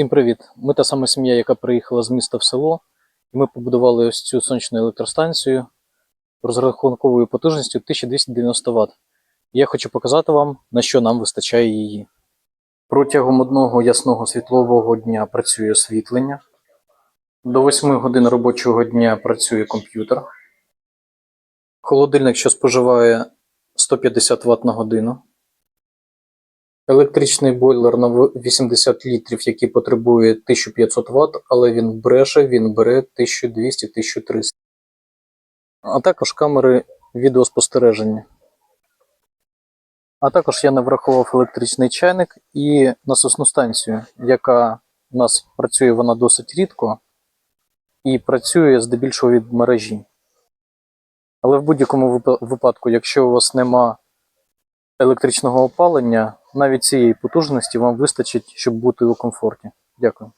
Всім привіт! Ми та сама сім'я, яка приїхала з міста в село, ми побудували ось цю сонячну електростанцію розрахунковою потужністю 1290 Вт. Я хочу показати вам, на що нам вистачає її. Протягом одного ясного світлового дня працює освітлення. До 8 годин робочого дня працює комп'ютер. Холодильник, що споживає 150 Вт на годину. Електричний бойлер на 80 літрів, який потребує 1500 Вт, але він бреше, він бере 1200-1300. А також камери відеоспостереження. А також я не врахував електричний чайник і насосну станцію, яка у нас працює вона досить рідко і працює здебільшого від мережі. Але в будь-якому випадку, якщо у вас нема електричного опалення, навіть цієї потужності вам вистачить, щоб бути у комфорті. Дякую.